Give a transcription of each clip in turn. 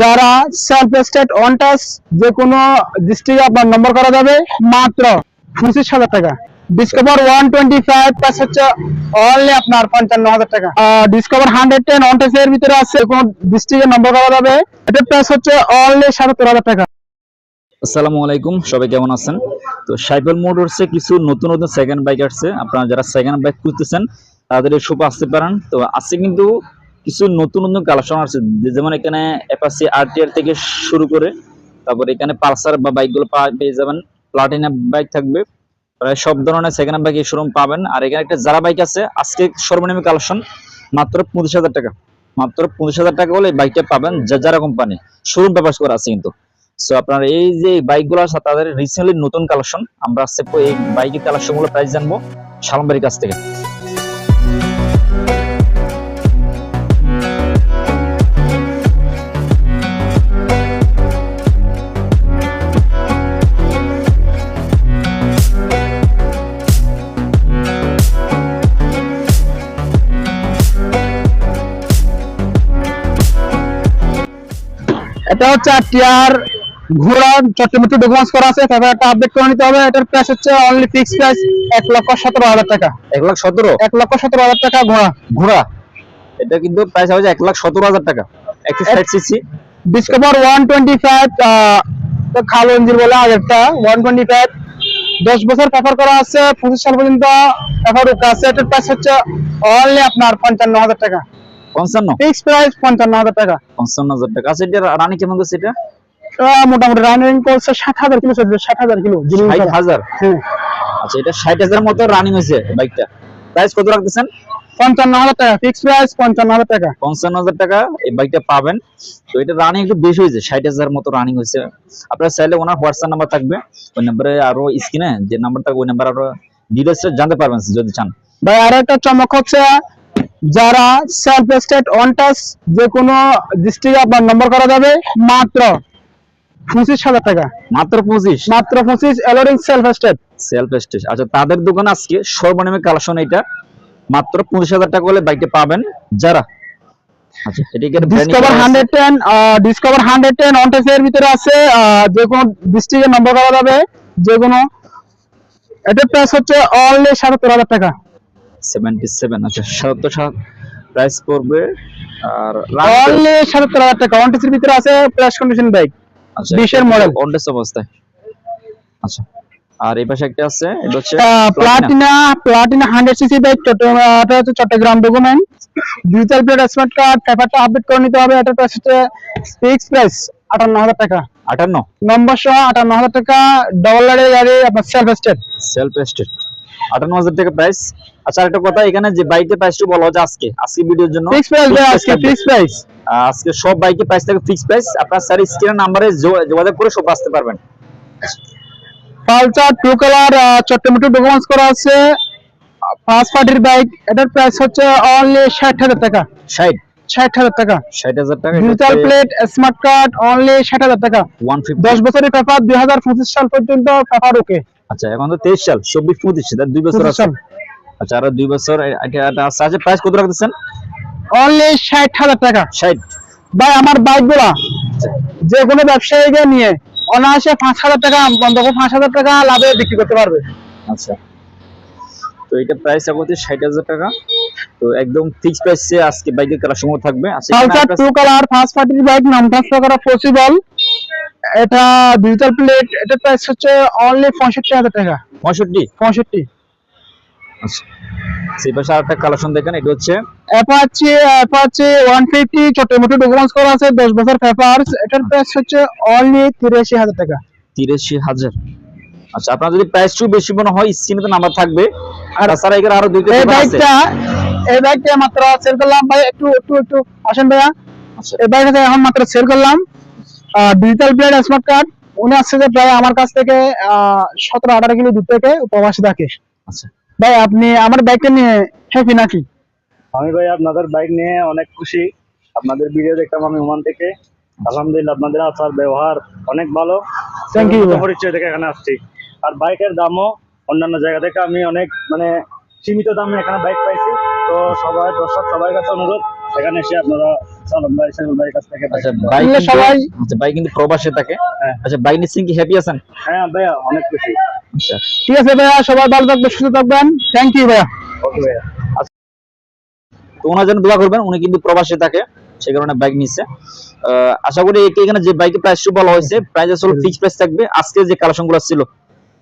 যারা self state যে কোনো ডিস্ট্রিক্টে আপনার নম্বর করা যাবে, মাত্র পঁচিশ হাজার টাকা। Discover one twenty five plus হচ্ছে অনলি আপনার পঞ্চান্ন হাজার টাকা। ডিসকভার হান্ড্রেড টেন এর ভিতরে আছে কোন ডিস্ট্রিক্টে নম্বর করা যাবে, এটার প্রাইস হচ্ছে অনলি সাতাত্তর হাজার টাকা। আসসালামু আলাইকুম, সবাই কেমন আছেন? তো সাইকেল মোটরসে কিছু নতুন নতুন সেকেন্ড বাইক আসছে। আপনারা যারা সেকেন্ড বাইক খুঁজতেছেন, তাদের শোপে আসতে পারেন। তো আজকে কিন্তু কিছু নতুন নতুন কালেকশন আছে যেমন এখানে অ্যাপাসি আরটিআর থেকে শুরু করে, তারপর এখানে পালসার বা বাইকগুলো পেয়ে যাবেন। প্লাটিনা বাইক থাকবে। প্রায় সব ধরনের সেকেন্ড বাইক এই শোরুম পাবেন। আর এখানে একটা যারা বাইক আছে। আজকে সর্বনিম্ন কালেকশন মাত্র পঁচিশ হাজার টাকা। মাত্র পঁচিশ হাজার টাকা হলে বাইকটা পাবেন যারা কোম্পানি শোরুম পেপার করা আছে কিন্তু। সো আপনার এই যে বাইকগুলো আছে, তাদের রিসেন্টলি নতুন কালেকশন আমরা এই বাইকের কালেকশনগুলো প্রাইস জানব সালামবাড়ির কাছ থেকে। এটা হচ্ছে টিআর ঘোড়া চট্টমিট্টু ডকুমেন্টস করা আছে। তারপর একটা আপডেট করে নিতে হবে। এটার প্রাইস হচ্ছে অনলি ফিক্স প্রাইস এক লক্ষ সতেরো হাজার টাকা। এক লাখ সতেরো? এক লক্ষ সতেরো হাজার টাকা ঘোড়া। ঘোড়া? এটা কিন্তু প্রাইস হচ্ছে এক লাখ সতেরো হাজার টাকা। একশো ষাট CC Discover one twenty five খাল ইঞ্জিন বলে আগেরটা। ওয়ান টোয়েন্টি ফাইভ দশ বছর পেপার করা আছে। পঁচিশ সাল পর্যন্ত পেপার আছে। এটার প্রাইস হচ্ছে অনলি আপনার পঞ্চান্ন হাজার টাকা। পঞ্চান্ন? ফিক্স প্রাইস পঞ্চান্ন হাজার টাকা। পঞ্চান্ন হাজার টাকা। আচ্ছা এটা রানি কেমন করছে এটা? মোটামুটি রানিং করছে ষাট হাজার কিলো চলছে ষাট হাজার কিলো ষাট হাজার? হ্যাঁ আচ্ছা এটা ষাট হাজার মতো রানিং হয়েছে বাইকটা। প্রাইস কত রাখতেছেন? পঞ্চান্ন হাজার টাকা ফিক্স প্রাইস পঞ্চান্ন হাজার টাকা। পঞ্চান্ন হাজার টাকা এই বাইকটা পাবেন। তো এটা রানিং একটু বেশি হয়েছে ষাট হাজার মতো রানিং হয়েছে। আপনার চাইলে ওনার হোয়াটসঅ্যাপ নাম্বার থাকবে ওই নাম্বারে আরও স্ক্রিনে যে নাম্বার থাকবে ওই নাম্বার আরও ডিটেলস জানতে পারবেন যদি চান। ভাই আর একটা চমক হচ্ছে যারা সেলফ স্টেট অন টাচ যে কোনো ডিস্ট্রিক্টে আপনার নম্বর করা যাবে মাত্র পঁচিশ হাজার টাকা। মাত্র পঁচিশ? মাত্র পঁচিশ এলোরিং সেলফ স্টেট সেলফ স্টেজ আচ্ছা তাদের দোকান আজকে সর্বনিম্ন কালেকশন এটা মাত্র পঁচিশ হাজার টাকা হলে বাইকটা পাবেন যারা। Discover hundred ten Discover hundred ten on ভিতরে আছে যে কোনো নম্বর করা যাবে যে কোনো এটার প্রাইস হচ্ছে অনলি সাতাত্তর হাজার টাকা। সেভেন্টি সেভেন আচ্ছা সত্তর সাত প্রাইস পড়বে আর অনলি সাতাত্তর হাজার টাকা। অন ভিতরে আছে প্লাস কন্ডিশন বাইক আচ্ছা 20 অনটেস অবস্থায়। আচ্ছা আর এই পাশে একটা আছে এটা হচ্ছে Platina Platina hundred CC bike এটা হচ্ছে Chattogram document digital plate smart card পেপারটা আপডেট করে নিতে হবে। এটার প্রাইস ফিক্স প্রাইস আটান্ন হাজার টাকা। আটান্ন? নম্বর সহ আটান্ন হাজার টাকা ডবল লাইনের গাড়ি আপনার সেলফ স্টেট সেলফ স্টেট আটান্ন হাজার টাকা প্রাইস আচ্ছা একটা কথা এখানে যে বাইকের প্রাইসটা বলা হচ্ছে আজকে আজকে ভিডিওর জন্য ফিক্স প্রাইস আজকে ফিক্স প্রাইস আজকে সব বাইকের প্রাইস থাকে ফিক্স প্রাইস আপনার স্যার স্ক্রিনের নাম্বারে যোগাযোগ করে সব আসতে পারবেন। পালসার টু কালার চট্টমিটু ডকুমেন্টস করা আছে। ফার্স্ট পার্টির বাইক এটার প্রাইস হচ্ছে অনলি ষাট হাজার টাকা। ষাট? ষাট হাজার টাকা। ষাট হাজার টাকা digital plate smart card only ষাট হাজার টাকা। দশ বছরের পেপার দুই হাজার পঁচিশ সাল পর্যন্ত পেপার ওকে আচ্ছা এখন তো তেইশ সাল চব্বিশ পঁচিশ তার দুই বছর আছে। আচ্ছা আরও দুই বছর আছে আচ্ছা প্রাইস কত রাখতেছেন? অনলি ষাট হাজার টাকা। ষাট। ভাই আমার বাইকগুলা যে কোনো ব্যবসায়ীকে নিয়ে অনায়াসে পাঁচ হাজার টাকা করে পাঁচ হাজার টাকা লাভে বিক্রি করতে পারবে। আচ্ছা। তো এটা প্রাইস এখন ষাট হাজার টাকা। তো একদম ফিক্স প্রাইসে আজকে বাইকের কালেকশন থাকবে। আচ্ছা টু কালার ফার্স্ট পার্টির বাইক নাম ট্রান্সফার করা পসিবল এটা ডিজিটাল প্লেট এটার প্রাইস হচ্ছে অনলি পঁয়ষট্টি হাজার টাকা। পঁয়ষট্টি? পঁয়ষট্টি। আচ্ছা। সেই পাশে আরেকটা কালেকশন দেখেন এটা হচ্ছে? অ্যাপাচি অ্যাপাচি ওয়ান ফিফটি চট্টমোটো ডকুমেন্টস করা আছে দশ বছর পেপারস এটার প্রাইস হচ্ছে অনলি তিরাশি হাজার টাকা। তিরাশি হাজার। আচ্ছা আপনার যদি প্রাইস একটু বেশি মনে হয় স্ক্রিনে তো নাম্বার থাকবে। আর তাছাড়া এখানে আরও দুইটা এই দোকান এই বাইকটা মাত্র সেল করলাম ভাই একটু একটু একটু আসেন ভাইয়া। আচ্ছা। এই এখন মাত্র সেল করলাম। ডিজিটাল প্লেট স্মার্ট কার্ড উনি আসছে যে প্রায় আমার কাছ থেকে সতেরো আঠারো কিলো দূর থেকে প্রবাসী থাকে আচ্ছা। ভাই আপনি আমার বাইকটা নিয়ে হ্যাপি নাকি? আমি ভাই আপনাদের বাইক নিয়ে অনেক খুশি। আপনাদের ভিডিও দেখতাম আমি ওমান থেকে। আলহামদুলিল্লাহ আপনাদের আচার ব্যবহার অনেক ভালো। থ্যাংক ভাই। পরিচয় থেকে এখানে আসছি। আর বাইকের দামও অন্যান্য জায়গা থেকে আমি অনেক মানে সীমিত দামে এখানে বাইক পাইছি। তো সবাই দর্শক সবার কাছে অনুরোধ এখানে এসে আপনারা ভাই কিন্তু- প্রবাসে থাকে। আচ্ছা বাইক নিচ্ছেন কি হ্যাপি আছেন? হ্যাঁ ভাইয়া অনেক খুশি। ঠিক আছে ভাইয়া সবাই ভালো থাকবেন সুস্থ থাকবেন। থ্যাংক ইউ ভাইয়া। ওকে ভাইয়া। তো ওনার জন্য দোয়া করবেন উনি কিন্তু প্রবাসে থাকে সে কারণে বাইক নিচ্ছে আশা করি এখানে যে বাইকের প্রাইস বলা হয়েছে প্রাইস আসলে ফিক্স প্রাইস থাকবে। আজকে যে কালেকশনগুলো ছিল।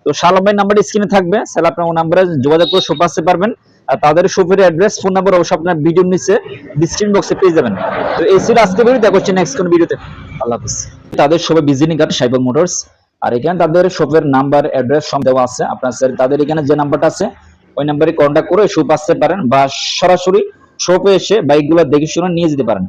তো শালম ভাই নাম্বারটা স্ক্রিনে থাকবে। তাহলে আপনার নাম্বারে যোগাযোগ করে আসতে পারবেন। তাদের শপের অ্যাড্রেস, ফোন নাম্বার অবশ্যই আপনার ভিডিওর নিচে ডিসক্রিপশন বক্সে পেয়ে যাবেন। তো এসির আজকে ভিডিও দেখা হচ্ছে নেক্সট কোন ভিডিওতে আল্লাহ হাফিজ। তাদের সবাই বিজিনি কার্ড সাইবার মোটরস। আর এখানে তাদের শপের নাম্বার অ্যাড্রেস সব দেওয়া আছে। আপনার স্যার তাদের এখানে যে নাম্বারটা আছে, ওই নাম্বারে কন্ট্যাক্ট করে শপ আসতে পারেন বা সরাসরি শপে এসে বাইকগুলো দেখে শুনে নিয়ে যেতে পারেন।